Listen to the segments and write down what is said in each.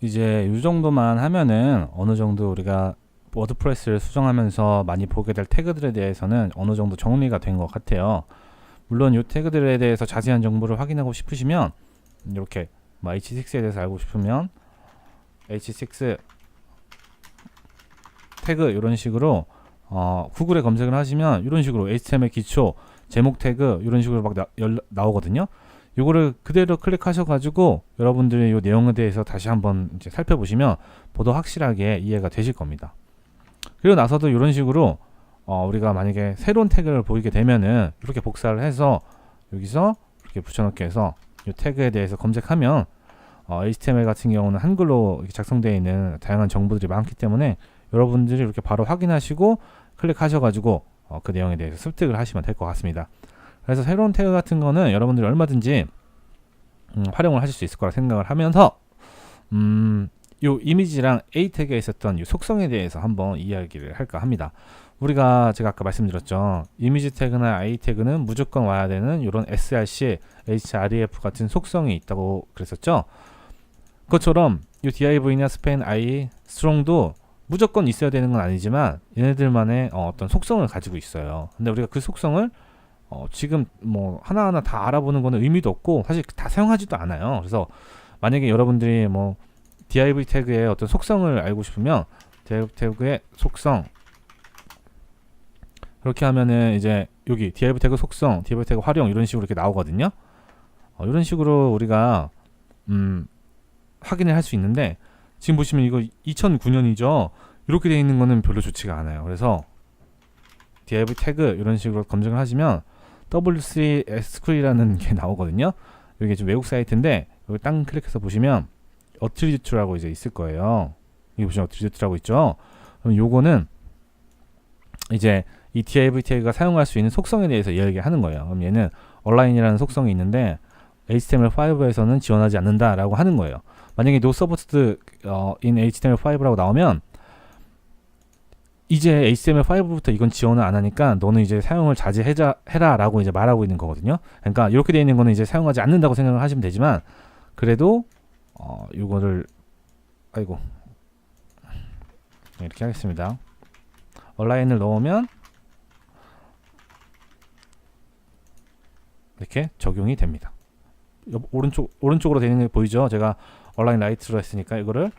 이제 이 정도만 하면은 어느 정도 우리가 워드프레스를 수정하면서 많이 보게 될 태그들에 대해서는 어느 정도 정리가 된 것 같아요. 물론 이 태그들에 대해서 자세한 정보를 확인하고 싶으시면 이렇게 뭐 H6에 대해서 알고 싶으면 H6 태그 이런 식으로 어, 구글에 검색을 하시면 이런 식으로 HTML 기초 제목 태그 이런 식으로 막 나, 열, 나오거든요. 요거를 그대로 클릭하셔가지고 여러분들이 이 내용에 대해서 다시 한번 이제 살펴보시면 보다 확실하게 이해가 되실 겁니다. 그리고 나서도 이런 식으로 어, 우리가 만약에 새로운 태그를 보이게 되면은 이렇게 복사를 해서 여기서 이렇게 붙여넣기 해서 이 태그에 대해서 검색하면 어, HTML 같은 경우는 한글로 작성되어 있는 다양한 정보들이 많기 때문에 여러분들이 이렇게 바로 확인하시고 클릭하셔가지고 어, 그 내용에 대해서 습득을 하시면 될 것 같습니다. 그래서 새로운 태그 같은 거는 여러분들이 얼마든지 음, 활용을 하실 수 있을 거라 생각을 하면서 음, 요 이미지랑 A 태그에 있었던 이 속성에 대해서 한번 이야기를 할까 합니다. 우리가 제가 아까 말씀드렸죠. 이미지 태그나 A 태그는 무조건 와야 되는 이런 src, href 같은 속성이 있다고 그랬었죠. 그것처럼 이 div나 span, i, strong도 무조건 있어야 되는 건 아니지만 얘네들만의 어, 어떤 속성을 가지고 있어요. 근데 우리가 그 속성을 어, 지금 뭐 하나하나 다 알아보는 거는 의미도 없고 사실 다 사용하지도 않아요. 그래서 만약에 여러분들이 뭐 div 태그의 어떤 속성을 알고 싶으면 div 태그의 속성 그렇게 하면은 이제 여기 div 태그 속성, div 태그 활용 이런 식으로 이렇게 나오거든요. 어, 이런 식으로 우리가 음, 확인을 할 수 있는데 지금 보시면 이거 2009년이죠. 이렇게 되어 있는 거는 별로 좋지가 않아요. 그래서 div 태그 이런 식으로 검색을 하시면 W3 SQL이라는 게 나오거든요. 이게 좀 외국 사이트인데 여기 땅 클릭해서 보시면 어트리뷰트라고 이제 있을 거예요. 여기 보시면 어트리뷰트라고 있죠. 그럼 요거는 이제 이 div 태그가 사용할 수 있는 속성에 대해서 이야기하는 거예요. 그럼 얘는 온라인이라는 속성이 있는데 HTML5에서는 지원하지 않는다라고 하는 거예요. 만약에 no supported 어, in HTML5라고 나오면 이제 HTML5부터 이건 지원을 안 하니까 너는 이제 사용을 자제해라라고 이제 말하고 있는 거거든요. 그러니까 이렇게 되어 있는 거는 이제 사용하지 않는다고 생각을 하시면 되지만 그래도 어 이거를 아이고 네, 이렇게 하겠습니다. 온라인을 넣으면 이렇게 적용이 됩니다. 여- 오른쪽 오른쪽으로 되는 게 보이죠? 제가 온라인 라이트로 했으니까 이거를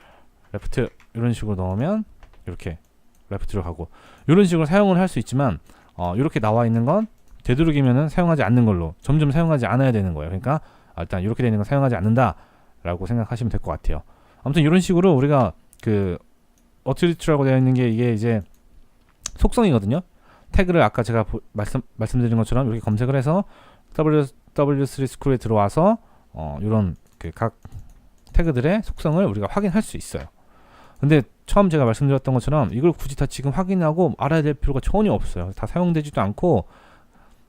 레프트 이런 식으로 넣으면 이렇게 레프트로 가고 이런 식으로 사용을 할 수 있지만 어, 이렇게 나와 있는 건 되도록이면은 사용하지 않는 걸로 점점 사용하지 않아야 되는 거예요. 그러니까 아, 일단 이렇게 되는 건 사용하지 않는다라고 생각하시면 될 것 같아요. 아무튼 이런 식으로 우리가 그 어트리트라고 되어 있는 게 이게 이제 속성이거든요. 태그를 아까 제가 보- 말씀 말씀드린 것처럼 이렇게 검색을 해서 W W3 스쿨에 들어와서 어, 이런 그 각 태그들의 속성을 우리가 확인할 수 있어요. 근데 처음 제가 말씀드렸던 것처럼 이걸 굳이 다 지금 확인하고 알아야 될 필요가 전혀 없어요. 다 사용되지도 않고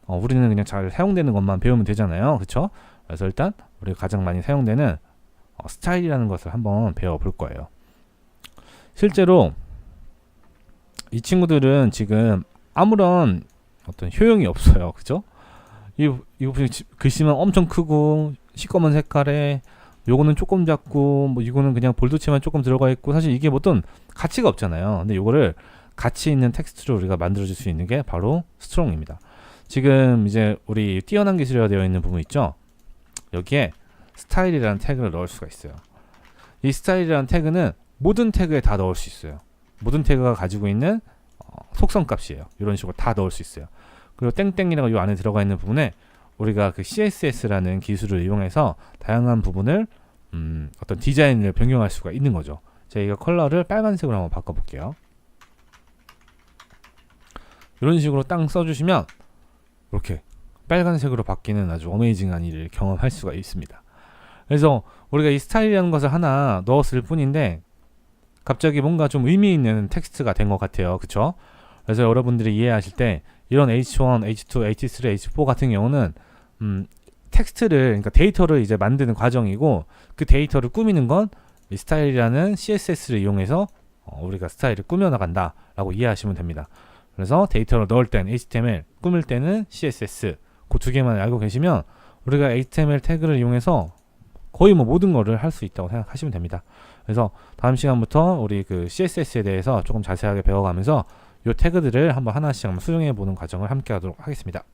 어, 우리는 그냥 잘 사용되는 것만 배우면 되잖아요. 그렇죠? 그래서 일단 우리가 가장 많이 사용되는 어, 스타일이라는 것을 한번 배워볼 거예요. 실제로 이 친구들은 지금 아무런 어떤 효용이 없어요. 그죠? 이, 이거 보시면 지- 글씨만 엄청 크고 시꺼먼 색깔에 요거는 조금 작고 뭐 이거는 그냥 볼드체만 조금 들어가 있고 사실 이게 뭐 어떤 가치가 없잖아요. 근데 요거를 가치 있는 텍스트로 우리가 만들어 줄 수 있는 게 바로 스트롱입니다. 지금 이제 우리 뛰어난 기술이라 되어 있는 부분 있죠. 여기에 스타일이라는 태그를 넣을 수가 있어요. 이 스타일이라는 태그는 모든 태그에 다 넣을 수 있어요. 모든 태그가 가지고 있는 어, 속성 값이에요. 이런 식으로 다 넣을 수 있어요. 그리고 땡땡이라고 이 안에 들어가 있는 부분에 우리가 그 CSS라는 기술을 이용해서 다양한 부분을 음, 어떤 디자인을 변경할 수가 있는 거죠. 저희가 컬러를 빨간색으로 한번 바꿔볼게요. 이런 식으로 땅 써주시면 이렇게 빨간색으로 바뀌는 아주 어메이징한 일을 경험할 수가 있습니다. 그래서 우리가 이 스타일이라는 것을 하나 넣었을 뿐인데 갑자기 뭔가 좀 의미 있는 텍스트가 된 것 같아요. 그쵸? 그래서 여러분들이 이해하실 때 이런 H1, H2, H3, H4 같은 경우는 음, 텍스트를 그러니까 데이터를 이제 만드는 과정이고 그 데이터를 꾸미는 건 이 스타일이라는 CSS를 이용해서 어, 우리가 스타일을 꾸며 나간다라고 이해하시면 됩니다. 그래서 데이터를 넣을 때는 HTML, 꾸밀 때는 CSS 그 두 개만 알고 계시면 우리가 HTML 태그를 이용해서 거의 뭐 모든 거를 할 수 있다고 생각하시면 됩니다. 그래서 다음 시간부터 우리 그 CSS에 대해서 조금 자세하게 배워가면서 요 태그들을 한번 하나씩 수정해 보는 과정을 함께 하도록 하겠습니다.